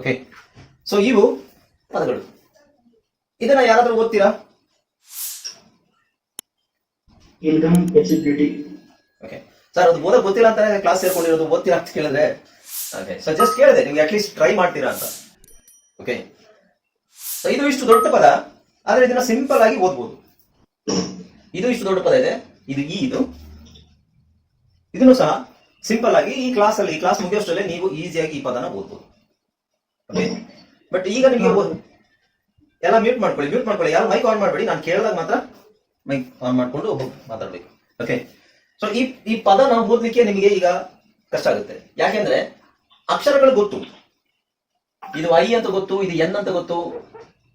Okay so ಇವು ಪದಗಳು. ಇದನ್ನ ಯಾರಾದ್ರೂ ಓದ್ತೀರಾ? ಇನ್ಕಮ್ ಎಲಿಜಿಬಿಲಿಟಿ ಓಕೆ ಸರ್ ಅದು ಓದಕ್ಕೆ ಗೊತ್ತಿಲ್ಲ ಅಂತಾನೆ ಕ್ಲಾಸ್ ಸೇರ್ಕೊಂಡಿರೋದು ಓದ್ತೀರಾ ಅಂತ ಕೇಳಿದ್ರೆ. ಓಕೆ ಸೊ ಜಸ್ಟ್ ಕೇಳಿದೆ ನಿಮ್ಗೆ ಅಟ್ಲೀಸ್ಟ್ ಟ್ರೈ ಮಾಡ್ತೀರಾ ಅಂತ. ಓಕೆ ಸೊ ಇದು ಇಷ್ಟು ದೊಡ್ಡ ಪದ ಆದ್ರೆ ಇದನ್ನ ಸಿಂಪಲ್ ಆಗಿ ಓದ್ಬೋದು. ಇದು ಇಷ್ಟು ದೊಡ್ಡ ಪದ ಇದೆ. ಇದು ಈ ಇದು. ಇದನ್ನು ಸಹ ಸಿಂಪಲ್ ಆಗಿ ಈ ಕ್ಲಾಸ್ ಅಲ್ಲಿ ಈ ಕ್ಲಾಸ್ ಮುಗಿಯೋಷ್ಟರಲ್ಲೇ ನೀವು ಈಸಿಯಾಗಿ ಈ ಪದನ ಓದ್ಬೋದು. ಬಟ್ ಈಗ ನಿಮಗೆ ಎಲ್ಲ ಮ್ಯೂಟ್ ಮಾಡ್ಕೊಳ್ಳಿ ಮ್ಯೂಟ್ ಮಾಡ್ಕೊಳ್ಳಿ. ಯಾರು ಮೈಕ್ ಆನ್ ಮಾಡಬೇಡಿ ನಾನು ಕೇಳಿದಾಗ ಮಾತ್ರ ಮೈಕ್ ಆನ್ ಮಾಡ್ಕೊಂಡು ಮಾತಾಡ್ಬೇಕು. ಓಕೆ ಸೊ ಈ ಈ ಪದ ನಾವು ಓದ್ಲಿಕ್ಕೆ ನಿಮಗೆ ಈಗ ಕಷ್ಟ ಆಗುತ್ತೆ. ಯಾಕೆಂದ್ರೆ ಅಕ್ಷರಗಳು ಗೊತ್ತು. ಇದು ಐ ಅಂತ ಗೊತ್ತು ಇದು ಎನ್ ಅಂತ ಗೊತ್ತು.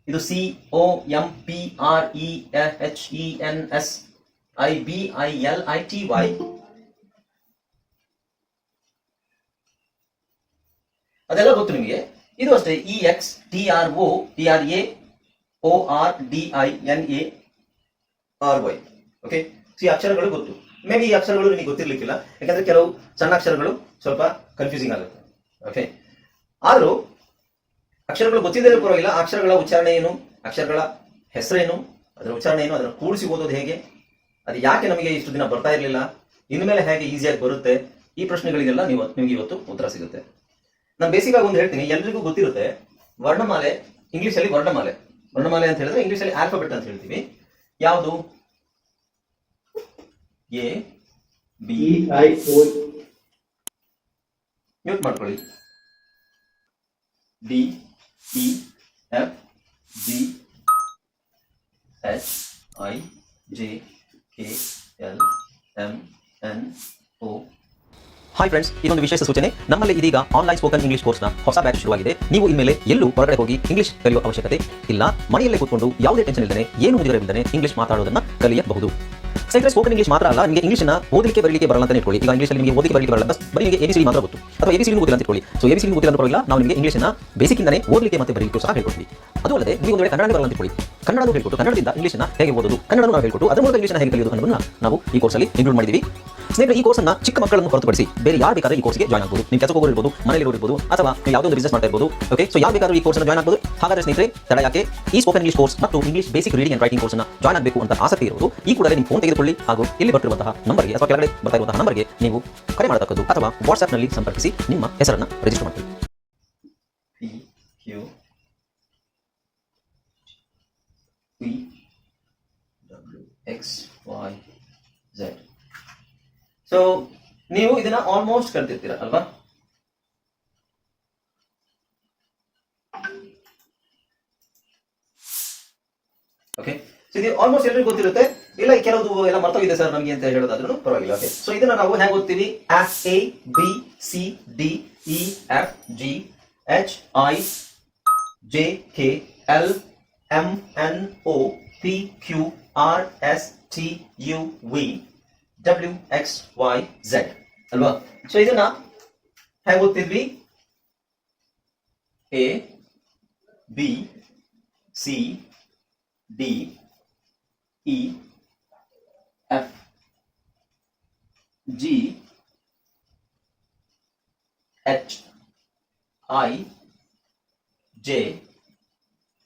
ಇದು C O M P R E H E N S I B I L I T Y ಅದೆಲ್ಲ ಗೊತ್ತು ನಿಮಗೆ. ಇದು ಅಷ್ಟೇ E X T R A O R D I N A R Y okay R Y okay ಈ ಅಕ್ಷರಗಳು ಗೊತ್ತು. May be ಈ ಅಕ್ಷರಗಳು ನಿಮಗೆ ಗೊತ್ತಿರ್ಲಿಕ್ಕಿಲ್ಲ. ಯಾಕಂದ್ರೆ ಕೆಲವು ಸಣ್ಣ ಅಕ್ಷರಗಳು ಸ್ವಲ್ಪ ಕನ್ಫ್ಯೂಸಿಂಗ್ ಆಗುತ್ತೆ. ಓಕೆ ಆದರೂ, ಅಕ್ಷರಗಳು ಗೊತ್ತಿದ್ದರೆ ಪರವಾಗಿಲ್ಲ. ಅಕ್ಷರಗಳ ಉಚ್ಚಾರಣೆ ಏನು? ಅಕ್ಷರಗಳ ಹೆಸರೇನು? ಅದರ ಉಚ್ಚಾರಣೆ ಏನು? ಅದನ್ನು ಕೂಡಿಸಿ ಓದೋದು ಹೇಗೆ? ಅದು ಯಾಕೆ ನಮಗೆ ಇಷ್ಟು ದಿನ ಬರ್ತಾ ಇರಲಿಲ್ಲ? ಇನ್ಮೇಲೆ ಹೇಗೆ ಈಸಿಯಾಗಿ ಬರುತ್ತೆ? ಈ ಪ್ರಶ್ನೆಗಳಿಗೆಲ್ಲ ನೀವು ನಿಮಗೆ ಇವತ್ತು ಉತ್ತರ ಸಿಗುತ್ತೆ. ನಾನು ಬೇಸಿಕ್ ಆಗಿ ಒಂದು ಹೇಳ್ತೀನಿ. ಎಲ್ರಿಗೂ ಗೊತ್ತಿರುತ್ತೆ ವರ್ಣಮಾಲೆ ಇಂಗ್ಲಿಷ್ ಅಲ್ಲಿ ವರ್ಣಮಾಲೆ. ವರ್ಣಮಾಲೆ ಅಂತ ಹೇಳಿದ್ರೆ ಇಂಗ್ಲಿಷ್ ಅಲ್ಲಿ ಆಲ್ಫಾಬೆಟ್ ಅಂತ ಹೇಳ್ತೀವಿ. ಯಾವುದು? ಎ ಬಿ ಐ ಮ್ಯೂಟ್ ಮಾಡ್ಕೊಳ್ಳಿ. D E F G H I J K L M N O hi friends ಇದೊಂದು ವಿಶೇಷ ಸೂಚನೆ. ನಮ್ಮಲ್ಲಿ ಇದೀಗ ಆನ್ಲೈನ್ ಸ್ಪೋಕನ್ ಇಂಗ್ಲಿಷ್ ಕೋರ್ಸ್ನ ಹೊಸ ಬ್ಯಾಚ್ ಶುರುವಾಗಿದೆ. ನೀವು ಇನ್ಮೇಲೆ ಎಲ್ಲೂ ಹೊರಗಡೆ ಹೋಗಿ ಇಂಗ್ಲಿಷ್ ಕಲಿಯುವ ಅವಶ್ಯಕತೆ ಇಲ್ಲ. ಮನೆಯಲ್ಲೇ ಕೂತ್ಕೊಂಡು ಯಾವುದೇ ಟೆನ್ಷನ್ ಇಲ್ಲದೆ ಏನು ಮುಗಿದಿರವಿಲ್ಲದೆ ಇಂಗ್ಲಿಷ್ ಮಾತಾಡೋದನ್ನ ಕಲಿಯಬಹುದು. ಸ್ನೇಹಿತರೆ ಸ್ಪೋಕನ್ ಇಂಗ್ಲಿಷ್ ಮಾತ್ರ ಅಲ್ಲ, ನಿಮಗೆ ಇಂಗ್ಲಿಷ್ನ ಓದಲಿಕ್ಕೆ, ಬರಲಿಕ್ಕೆ ಬರಲ್ಲ ಅಂತ ಇಟ್ಕೊಳ್ಳಿ. ಈಗ ಇಂಗ್ಲಿಷಲ್ಲಿ ನಿಮಗೆ ಓದಲಿಕ್ಕೆ, ಬರಲಿಕ್ಕೆ ಬರಲ್ಲ ಬರೀ ನಿಮಗೆ ಎಬಿಸಿಡಿ ಮಾತ್ರ ಗೊತ್ತು. ಅಥವಾ ಎಬಿಸಿ ಗೊತ್ತಿಲ್ಲ ಅಂತ ಇಟ್ಕೊಳ್ಳಿ. ಸೊ ಎಬಿಸಿ ಗೊತ್ತಿಲ್ಲ ಅಂತ ನಾವು ನಿಮಗೆ ಇಂಗ್ಲಿಷ್ನ ಬೇಸಿಕ್ಕಿಂದನೇ ಓದಲಿಕ್ಕೆ ಮತ್ತೆ ಬರಲಿಕ್ಕೆ ಸಹ ಹೇಳ್ಕೊಡ್ತೀವಿ. ಅದು ಅಲ್ಲದೆ ನೀವು ಒಂದು ವೇಳೆ ಕನ್ನಡ ಬರಲ್ಲ ಕೊಡಿ ಕನ್ನಡನೂ ಕನ್ನಡ ಹೇಳ್ಕೊಟ್ಟು ಕನ್ನಡದಿಂದ ಇಂಗ್ಲಿಷ್ನ ಹೇಗೆ ಓದೋದು? ಕನ್ನಡ ನಾವು ಹೇಳ್ಕೊಟ್ಟು ಅದರ ಮೂಲಕ ಇಂಗ್ಲಿಷ್ನ ಹೇಗೆ ಕಲಿಯೋದು ಅನ್ನೋದನ್ನ ನಾವು ಈ ಕೋರ್ಸಲ್ಲಿ ಇನ್ಕ್ಲೂಡ್ ಮಾಡಿದ್ದೀವಿ ಸ್ನೇಹಿತರೆ, ಈ ಕೋರ್ಸ್ನ ಚಿಕ್ಕ ಮಕ್ಕಳನ್ನು ಹೊರತುಪಡಿಸಿ ಬೇರೆ ಯಾರು ಬೇಕಾದ್ರೆ ಈ ಕೋರ್ಸ್ಗೆ ಜಾಯ್ನ್ ಆಗ್ಬೋದು. ನಿಮ್ಮ ಕೆಲಸಕ್ಕೆ ಹೋಗಿರ್ಬೋದು ಮನೆಯಲ್ಲಿ ಇರ್ಬೋದು, ಅಥವಾ ಯಾವುದೋ ಒಂದು ಬಿಸ್ನೆಸ್ ಮಾಡ್ತಾ ಇರ್ಬೋದು ಓಕೆ ಸೊ ಯಾರು ಬೇಕಾದ್ರೂ ಈ ಕೋರ್ಸ್ನ ಜಾಯ್ನ್ ಆಗ್ಬೋದು. ಹಾಗಾದ್ರೆ ಸ್ನೇಹಿತರೆ, ತಡ ಯಾಕೆ? ಈ ಸ್ಪೋಕನ್ ಇಂಗ್ಲೀಷ್ ಕೋರ್ಸ್ ಮತ್ತು English basic reading and writing ಕೋರ್ಸ್ನ ಜಾಯ್ನ್ ಆಗಬೇಕು ಅಂತ ಆಸಕ್ತಿ ಇರೋದು ಈ ಕೂಡಲೇ ನಿಮ್ಮ ಫೋನ್ ತೆಗೆದುಕೊಳ್ಳಿ. ಹಾಗೂ ಇಲ್ಲಿ ಬರ್ತಿರುವಂತಹ ನಂಬರ್ಗೆ ಅಥವಾ ಕೆಳಗಡೆ ಬರ್ತಾ ಇರುವಂತಹ ನಂಬರ್ಗೆ ನೀವು ಕರೆ ಮಾಡತಕ್ಕದ್ದು ಅಥವಾ ವಾಟ್ಸ್ಆಪ್ನಲ್ಲಿ ಸಂಪರ್ಕಿಸಿ ನಿಮ್ಮ ಹೆಸರನ್ನು ರಿಜಿಸ್ಟರ್ ಮಾಡಿ P W, X, Y, X Y Z so ನೀವು ಇದನ್ನ ಆಲ್ಮೋಸ್ಟ್ ಕಲ್ತಿರ್ತೀರ ಅಲ್ವಾ? ಓಕೆ ಸೊ ಇದು ಆಲ್ಮೋಸ್ಟ್ ಎಲ್ಲರಿಗೂ ಗೊತ್ತಿರುತ್ತೆ. ಇಲ್ಲ ಕೆಲವು ಎಲ್ಲ ಮರ್ತೋಗಿದೆ ಸರ್ ನಮಗೆ ಅಂತ ಹೇಳೋದಾದ್ರೂ ಪರವಾಗಿಲ್ಲ. ಓಕೆ ಸೊ ಇದನ್ನ ನಾವು ಹೇಗೆ ಓದ್ತೀವಿ? F A B C D E F G H I J K L M N O P Q R S T U V W X Y Z ಅಲ್ವಾ? ಸೊ ಇದನ್ನ ಹೇಗೆ ಓದ್ತಿದ್ವಿ? A B C D E F G H I J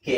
K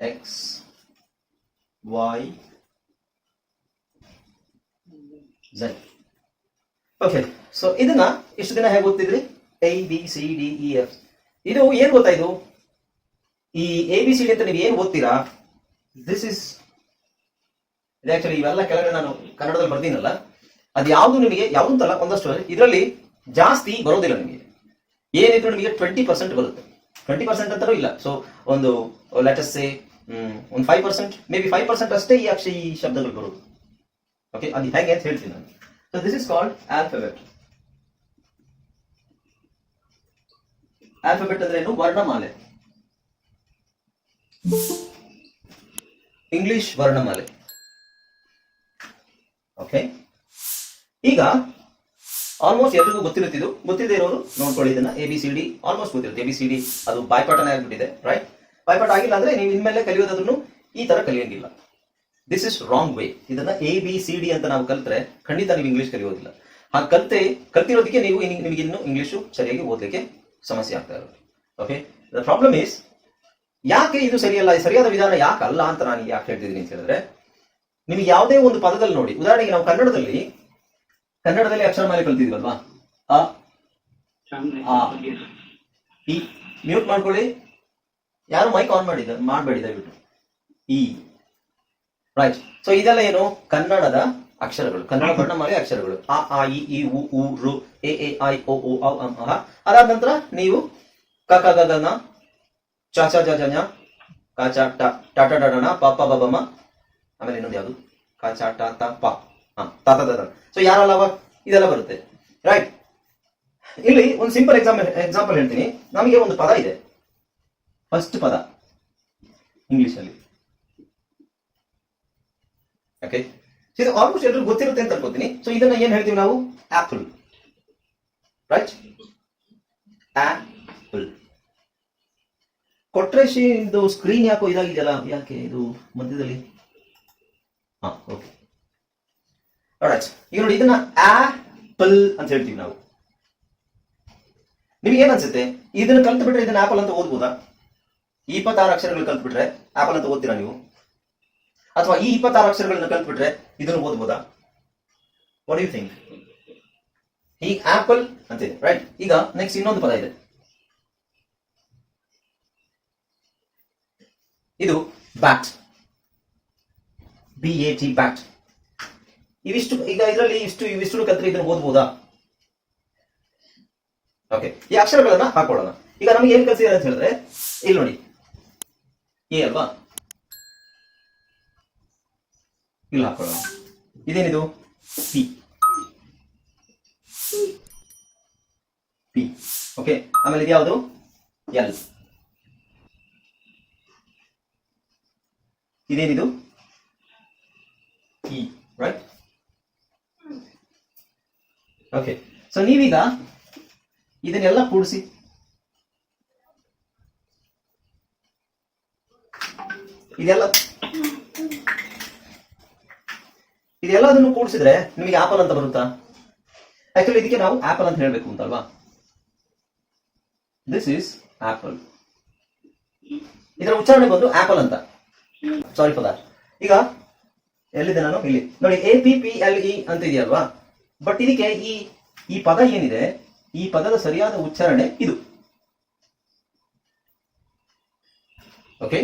X, Y, z. Okay so ಇದನ್ನ ಇಷ್ಟು ದಿನ ಹೇಗೆ ಗೊತ್ತಿದ್ರಿ A B C D E F ಇದು ಏನ್ ಗೊತ್ತಾಯ್ತು ಈ ಎ ಬಿ ಸಿ ಡಿ ಅಂತ ನೀವು ಏನ್ ಓದ್ತೀರಾ? ದಿಸ್ ಇಸ್ ಆಕ್ಚುಲಿ ಇವೆಲ್ಲ ಕೆಳಗಡೆ ನಾನು ಕನ್ನಡದಲ್ಲಿ ಬರ್ತೀನಲ್ಲ ಅದು ಯಾವುದು ನಿಮಗೆ, ಯಾವುದಂತಲ್ಲ, ಒಂದಷ್ಟು ಇದರಲ್ಲಿ ಜಾಸ್ತಿ ಬರೋದಿಲ್ಲ ನಿಮಗೆ. ಏನಿದ್ರು ನಿಮಗೆ ಟ್ವೆಂಟಿ ಪರ್ಸೆಂಟ್ ಬರುತ್ತೆ. ಟ್ವೆಂಟಿ ಪರ್ಸೆಂಟ್ ಅಂತಲೂ ಇಲ್ಲ. ಸೊ ಒಂದು ಲೆಟಸ್ ಒಂದು five percent may be five percent ಅಷ್ಟೇ ಈ ಅಕ್ಷರ ಈ ಶಬ್ದಗಳು ಬರೋದು. ಓಕೆ ಅದು ಹೇಗೆ ಅಂತ ಹೇಳ್ತೀನಿ ನಾನು. So this is called alphabet alphabet ಅಂದ್ರೆ ಏನು? ವರ್ಣಮಾಲೆ. ಇಂಗ್ಲಿಷ್ ವರ್ಣಮಾಲೆ. ಓಕೆ ಈಗ ಆಲ್ಮೋಸ್ಟ್ ಎಲ್ರಿಗೂ ಗೊತ್ತಿರುತ್ತಿದ್ದು ಗೊತ್ತಿದೆ ಇರೋರು ನೋಡ್ಕೊಳ್ಳಿ ಇದನ್ನ A B C D almost ಗೊತ್ತಿರುತ್ತೆ. ಎ ಬಿ ಸಿ ಡಿ ಅದು ಬಾಯ್ಪಾಠನೇ ಆಗ್ಬಿಟ್ಟಿದೆ ರೈಟ್ ಬಾಯ್ಪಾಠ ಆಗಿಲ್ಲ ಅಂದ್ರೆ ನೀವು ಇನ್ಮೇಲೆ ಕಲಿಯೋದಾದ್ರೂ ಈ ತರ ಕಲಿಯಂಗಿಲ್ಲ. ದಿಸ್ ಇಸ್ ರಾಂಗ್ ವೇ ಇದನ್ನ ಎ ಬಿ ಸಿ ಡಿ ಅಂತ ನಾವು ಕಲ್ತ್ರೆ ಖಂಡಿತ ನೀವು ಇಂಗ್ಲಿಷ್ ಕಲಿಯೋದಿಲ್ಲ. ಆ ಕಲ್ತೆ, ಕಲ್ತಿರೋದಕ್ಕೆ ನೀವು ನಿಮಗೆ ಇನ್ನು ಇಂಗ್ಲಿಷು ಸರಿಯಾಗಿ ಓದಲಿಕ್ಕೆ ಸಮಸ್ಯೆ ಆಗ್ತಾ ಇರೋದು. ಓಕೆ ದ ಪ್ರಾಬ್ಲಮ್ ಇಸ್ ಯಾಕೆ ಇದು ಸರಿಯಲ್ಲ ಸರಿಯಾದ ವಿಧಾನ ಯಾಕೆ ಅಲ್ಲ ಅಂತ ನಾನು ಯಾಕೆ ಹೇಳ್ತಿದ್ದೀನಿ ಅಂತ ಹೇಳಿದ್ರೆ, ನಿಮಗೆ ಯಾವುದೇ ಒಂದು ಪದದಲ್ಲಿ ನೋಡಿ, ಉದಾಹರಣೆಗೆ ನಾವು ಕನ್ನಡದಲ್ಲಿ ಕನ್ನಡದಲ್ಲಿ ಅಕ್ಷರಮಾಲೆ ಕಲ್ತಿದ್ವಲ್ವಾ ಆ. ಮ್ಯೂಟ್ ಮಾಡ್ಕೊಳ್ಳಿ. ಯಾರು ಮೈಕ್ ಆನ್ ಮಾಡಿದ ಮಾಡಬೇಡಿ ದಯವಿಟ್ಟು ಇ ರೈಟ್ ಸೊ ಇದೆಲ್ಲ ಏನು? ಕನ್ನಡದ ಅಕ್ಷರಗಳು. ಕನ್ನಡ ವರ್ಣಮಾಲೆ ಅಕ್ಷರಗಳು. ಆ ಆ ಇ ಈ, ಉ ಉ, ರು, ಎ ಎ, ಐ, ಓ ಓ ಔ, ಅಂ, ಅಹ. ಅದಾದ ನಂತರ ನೀವು ಕ ಕ, ಗ ನ, ಚ ಚ ಜ ಜ ನ ಕ, ಚ, ಟ ಟ ಟ ಡ ಣ ಪ ಪ, ಬ ಬ, ಮ. ಆಮೇಲೆ ಇನ್ನೊಂದು ಯಾವುದು? ಕ, ಚ, ಟ, ತ, ಪ. ಹ, ತ ತ ದ ಸೊ ಯಾರಲ್ಲವ ಇದೆಲ್ಲ ಬರುತ್ತೆ. ರೈಟ್ ಇಲ್ಲಿ ಒಂದು ಸಿಂಪಲ್ ಎಕ್ಸಾಂಪಲ್ ಎಕ್ಸಾಂಪಲ್ ಹೇಳ್ತೀನಿ. ನಮಗೆ ಒಂದು ಪದ ಇದೆ. ಫಸ್ಟ್ ಪದ ಇಂಗ್ಲಿಷ್ ಅಲ್ಲಿ ಓಕೆ ಇದು ಆಲ್ಮೋಸ್ಟ್ ಎಲ್ಲರೂ ಗೊತ್ತಿರುತ್ತೆ ಅಂತ ಅನ್ಕೋತೀನಿ. ಸೊ ಇದನ್ನ ಏನ್ ಹೇಳ್ತೀವಿ ನಾವು? ಆಪಲ್ ರೈಟ್ ಆಪಲ್ ಕೊಟ್ರೆ ಇದು ಸ್ಕ್ರೀನ್ ಯಾಕೋ ಇದಾಗಿದೆಯಲ್ಲ? ಯಾಕೆ ಇದು ಮಧ್ಯದಲ್ಲಿ? ಹಾ ಓಕೆ ಈಗ ನೋಡಿ, ಇದನ್ನ ಆಪಲ್ ಅಂತ ಹೇಳ್ತೀವಿ ನಾವು. ನಿಮ್ಗೆ ಏನ್ ಅನ್ಸುತ್ತೆ? ಇದನ್ನ ಕಲ್ತು ಬಿಟ್ರೆ ಇದನ್ನ ಆಪಲ್ ಅಂತ ಓದ್ಬೋದಾ? ಈ ಇಪ್ಪತ್ತಾರು ಅಕ್ಷರಗಳು ಕಲ್ತ್ಬಿಟ್ರೆ ಆಪಲ್ ಅಂತ ಓದ್ತೀರಾ ನೀವು? ಅಥವಾ ಈ ಇಪ್ಪತ್ತಾರು ಅಕ್ಷರಗಳನ್ನ ಕಲ್ತ್ಬಿಟ್ರೆ ಇದನ್ನು ಓದ್ಬೋದಾ? ವಾಟ್ ಯು ಥಿಂಕ್ ಈ ಆಪಲ್ ಅಂತಿದೆ ರೈಟ್ ಈಗ ನೆಕ್ಸ್ಟ್ ಇನ್ನೊಂದು ಪದ ಇದೆ. ಇದು bat B A T bat ಇವಿಷ್ಟು, ಈಗ ಇದರಲ್ಲಿ ಇಷ್ಟು ಇವಿಷ್ಟು ಕಲ್ತ್ರೆ ಇದನ್ನು ಓದ್ಬೋದಾ? ಓಕೆ ಈ ಅಕ್ಷರಗಳನ್ನ ಹಾಕೊಳ್ಳೋಣ. ಈಗ ನಮಗೆ ಏನ್ ಕಲ್ಸಿದ್ದಾರೆ ಅಂತ ಹೇಳಿದ್ರೆ, ಇಲ್ಲಿ ನೋಡಿ. ಎ ಅಲ್ವಾ? ಇಲ್ಲ ಹಾಕೊಳ್ಳೋಣ. ಇದೇನಿದು? ಪಿ. ಪಿ. ಓಕೆ ಆಮೇಲೆ ಇದು ಯಾವುದು? ಎಲ್. ಇದೇನಿದು? ಇ ರೈಟ್ ಓಕೆ ಸೊ ನೀವೀಗ ಇದನ್ನೆಲ್ಲ ಕೂಡಿಸಿ ಇದೆಲ್ಲ ಇದೆಲ್ಲದನ್ನು ಕೂಡಿಸಿದ್ರೆ ನಿಮಗೆ ಆಪಲ್ ಅಂತ ಬರುತ್ತಾ? ಆಕ್ಚುಲಿ ಇದಕ್ಕೆ ನಾವು ಆಪಲ್ ಅಂತ ಹೇಳ್ಬೇಕು ಅಂತಲ್ವಾ? ದಿಸ್ ಇಸ್ ಆಪಲ್ ಇದರ ಉಚ್ಚಾರಣೆ ಬಂದು ಆಪಲ್ ಅಂತ. ಸಾರಿ ಫಾರ್ ದಟ್ ಈಗ ಎಲ್ಲಿದೆ ನಾನು? ಇಲ್ಲಿ. ನೋಡಿ A P P L E ಅಂತ ಇದೆಯಲ್ವಾ? ಬಟ್ ಇದಕ್ಕೆ ಈ ಈ ಪದ ಏನಿದೆ? ಈ ಪದದ ಸರಿಯಾದ ಉಚ್ಚಾರಣೆ ಇದು. ಓಕೆ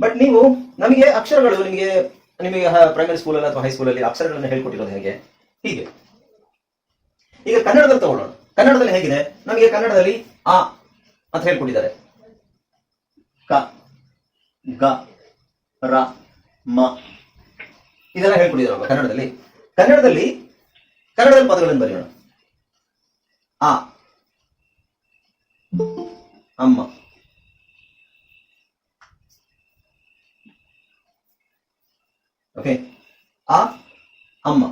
ಬಟ್ ನೀವು ನಮಗೆ ಅಕ್ಷರಗಳು ನಿಮಗೆ ನಿಮಗೆ ಪ್ರೈಮರಿ ಸ್ಕೂಲಲ್ಲಿ ಅಥವಾ ಹೈಸ್ಕೂಲಲ್ಲಿ ಅಕ್ಷರಗಳನ್ನು ಹೇಳ್ಕೊಟ್ಟಿರೋದು ಹೇಗೆ? ಹೀಗೆ. ಈಗ ಕನ್ನಡದಲ್ಲಿ ತಗೊಳ್ಳೋಣ. ಕನ್ನಡದಲ್ಲಿ ಹೇಗಿದೆ? ನಮಗೆ ಕನ್ನಡದಲ್ಲಿ ಆ ಅಂತ ಹೇಳ್ಕೊಟ್ಟಿದ್ದಾರೆ. ಕ, ಗ, ರ, ಮ. ಇದೆಲ್ಲ ಹೇಳ್ಕೊಟ್ಟಿದ್ದಾರಲ್ವಾ ಕನ್ನಡದಲ್ಲಿ. ಕನ್ನಡದಲ್ಲಿ ಕನ್ನಡದಲ್ಲಿ ಪದಗಳನ್ನು ಬರೆಯೋಣ. ಆ, ಅಮ್ಮ. ಓಕೆ ಆ, ಅಮ್ಮ.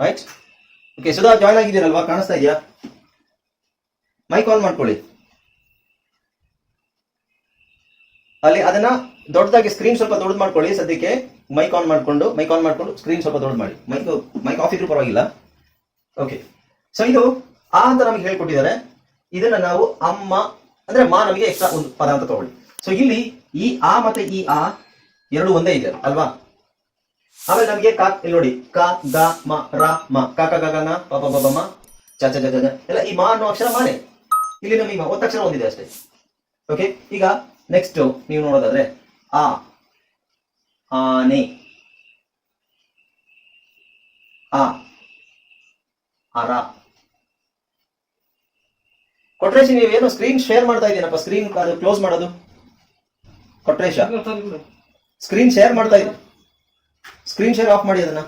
ರೈಟ್ ಓಕೆ ಸುಧಾ ಜಾಯ್ನ್ ಆಗಿದ್ದೀರಲ್ವಾ? ಕಾಣಿಸ್ತಾ ಇದೆಯಾ? ಮೈಕ್ ಆನ್ ಮಾಡ್ಕೊಳ್ಳಿ. ಅಲ್ಲಿ ಅದನ್ನ ದೊಡ್ಡದಾಗಿ ಸ್ಕ್ರೀನ್ ಸ್ವಲ್ಪ ದೊಡ್ಡದು ಮಾಡ್ಕೊಳ್ಳಿ. ಸದ್ಯಕ್ಕೆ ಮೈಕ್ ಆನ್ ಮಾಡ್ಕೊಂಡು ಮೈಕ್ ಆನ್ ಮಾಡ್ಕೊಂಡು ಸ್ಕ್ರೀನ್ ಸ್ವಲ್ಪ ದೊಡ್ಡದು ಮಾಡಿ. ಮೈಕ್ ಮೈಕ್ ಆಫ್ ಇದ್ರೂ ಪರವಾಗಿಲ್ಲ. ಓಕೆ ಸೊ ಇದು ಆ ಅಂತ ನಮಗೆ ಹೇಳ್ಕೊಟ್ಟಿದ್ದಾರೆ. ಇದನ್ನ ನಾವು ಅಮ್ಮ, ಅಂದ್ರೆ ಮಾ ನಮಗೆ ಎಕ್ಸ್ಟ್ರಾ ಒಂದು ಪದ ಅಂತ ತಗೊಳ್ಳಿ. ಸೊ ಇಲ್ಲಿ ಈ ಆ ಮತ್ತೆ ಈ ಆ ಎರಡು ಒಂದೇ ಇದೆ ಅಲ್ವಾ? ಆಮೇಲೆ ನಮಗೆ ಕಾ, ಇಲ್ಲಿ ನೋಡಿ, ಕ, ಗ, ಮ, ರ, ಮ, ಕ ಕ, ಗ ಗ, ನ, ಪ ಪ ಬ ಬ ಮ, ಚ ಚ ಜ. ಎಲ್ಲ ಈ ಮಾ ಅನ್ನೋ ಅಕ್ಷರ ಮಾನೆ ಇಲ್ಲಿ ನಮಗೆ ಒತ್ತಕ್ಷರ ಒಂದಿದೆ ಅಷ್ಟೇ. ಓಕೆ ಈಗ ನೆಕ್ಸ್ಟ್ ನೀವು ನೋಡೋದಾದ್ರೆ, ಆ ಆನೆ ಆ ಅರ ಕೊಟ್ರೇಶ, ನೀವೇನು ಸ್ಕ್ರೀನ್ ಶೇರ್ ಮಾಡ್ತಾ ಇದ್ದೀನಪ್ಪ ಸ್ಕ್ರೀನ್ ಕ್ಲೋಸ್ ಮಾಡೋದು. ಕೊಟ್ರೇಶ. ಸ್ಕ್ರೀನ್ ಶೇರ್ ಮಾಡ್ತಾ ಇದ್ದೀನಿ ಸ್ಕ್ರೀನ್ ಶೇರ್ ಆಫ್ ಮಾಡಿ ಅದನ್ನ.